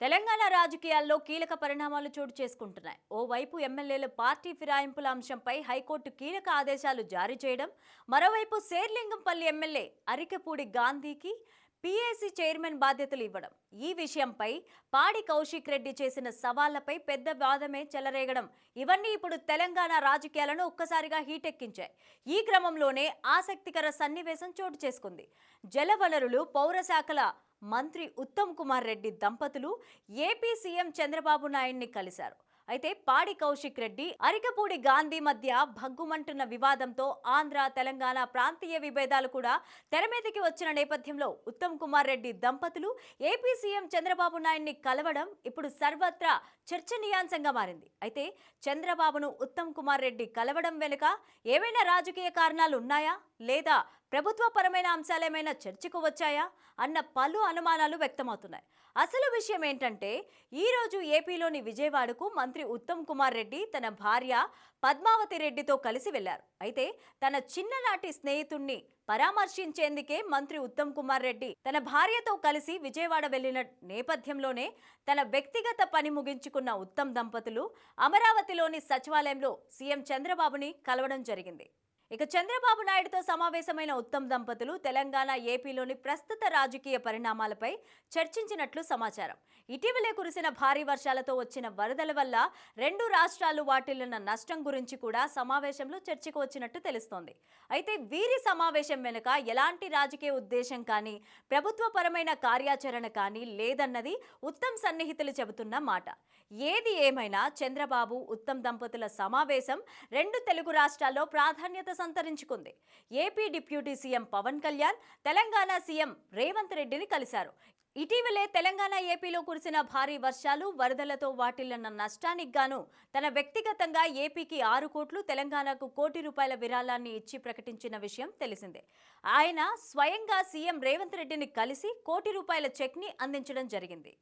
తెలంగాణ రాజకీయాల్లో కీలక పరిణామాలు చోటు చేసుకుంటున్నాయి. ఓవైపు ఎమ్మెల్యేలు పార్టీ ఫిరాయింపుల అంశంపై హైకోర్టు కీలక ఆదేశాలు జారీ చేయడం మరోవైపు శేర్లింగంపల్లి ఎమ్మెల్యే అరికపూడి గాంధీకి పీఏసీ చైర్మన్ బాధ్యతలు ఇవ్వడం. ఈ విషయంపై పాడి కౌశిక్ రెడ్డి చేసిన సవాళ్ళపై పెద్ద వాదమే చెలరేగడం. ఇవన్నీ ఇప్పుడు తెలంగాణ రాజకీయాలను ఒక్కసారిగా హీటెక్కించాయి. ఈ క్రమంలోనే ఆసక్తికర సన్నివేశం చోటు చేసుకుంది. జలవనరులు పౌరశాఖల మంత్రి ఉత్తమ్ కుమార్ రెడ్డి దంపతులు ఏపీ సీఎం చంద్రబాబు నాయుడిని కలిశారు. అయితే పాడి కౌశిక్ రెడ్డి అరికపూడి గాంధీ మధ్య భగ్గుమంటున్న వివాదంతో ఆంధ్ర తెలంగాణ ప్రాంతీయ విభేదాలు కూడా తెరమీదకి వచ్చిన నేపథ్యంలో ఉత్తమ్ కుమార్ రెడ్డి దంపతులు ఏపీ సీఎం చంద్రబాబు నాయుడిని కలవడం ఇప్పుడు సర్వత్రా చర్చనీయాంశంగా మారింది. అయితే చంద్రబాబును ఉత్తమ్ కుమార్ రెడ్డి కలవడం వెనుక ఏమైనా రాజకీయ కారణాలు ఉన్నాయా? లేదా ప్రభుత్వపరమైన అంశాలేమైనా చర్చకు వచ్చాయా అన్న పలు అనుమానాలు వ్యక్తమవుతున్నాయి. అసలు విషయం ఏంటంటే ఈరోజు ఏపీలోని విజయవాడకు మంత్రి ఉత్తమ్ కుమార్ రెడ్డి తన భార్య పద్మావతి రెడ్డితో కలిసి వెళ్ళారు అయితే తన చిన్ననాటి స్నేహితుణ్ణి పరామర్శించేందుకే మంత్రి ఉత్తమ్ కుమార్ రెడ్డి తన భార్యతో కలిసి విజయవాడ వెళ్ళిన నేపథ్యంలోనే తన వ్యక్తిగత పని ముగించుకున్న ఉత్తమ్ దంపతులు అమరావతిలోని సచివాలయంలో సీఎం చంద్రబాబుని కలవడం జరిగింది. ఇక చంద్రబాబు నాయుడుతో సమావేశమైన ఉత్తమ్ దంపతులు తెలంగాణ ఏపీలోని ప్రస్తుత రాజకీయ పరిణామాలపై చర్చించినట్లు సమాచారం. ఇటీవలే కురిసిన భారీ వర్షాలతో వచ్చిన వరదల వల్ల రెండు రాష్ట్రాలు వాటిల్లిన నష్టం గురించి కూడా సమావేశంలో చర్చకు వచ్చినట్టు తెలుస్తోంది. అయితే వీరి సమావేశం వెనుక ఎలాంటి రాజకీయ ఉద్దేశం కానీ ప్రభుత్వపరమైన కార్యాచరణ కానీ లేదన్నది ఉత్తమ్ సన్నిహితులు చెబుతున్న మాట. ఏది ఏమైనా చంద్రబాబు ఉత్తమ్ దంపతుల సమావేశం రెండు తెలుగు రాష్ట్రాల్లో ప్రాధాన్యత సంతరించుకుంది. AP deputy CM Pawan Kalyan Telangana CM Revanth రెడ్డిని కలిశారు. ఇటీవలే తెలంగాణ ఏపీలో కురిసిన భారీ వర్షాలు వరదలతో వాటిల్లిన నష్టానికి గాను తన వ్యక్తిగతంగా ఏపీకి ఆరు కోట్లు తెలంగాణకు కోటి రూపాయల విరాళాన్ని ఇచ్చి ప్రకటించిన విషయం తెలిసిందే. ఆయన స్వయంగా సీఎం రేవంత్ రెడ్డిని కలిసి కోటి రూపాయల చెక్ని అందించడం జరిగింది.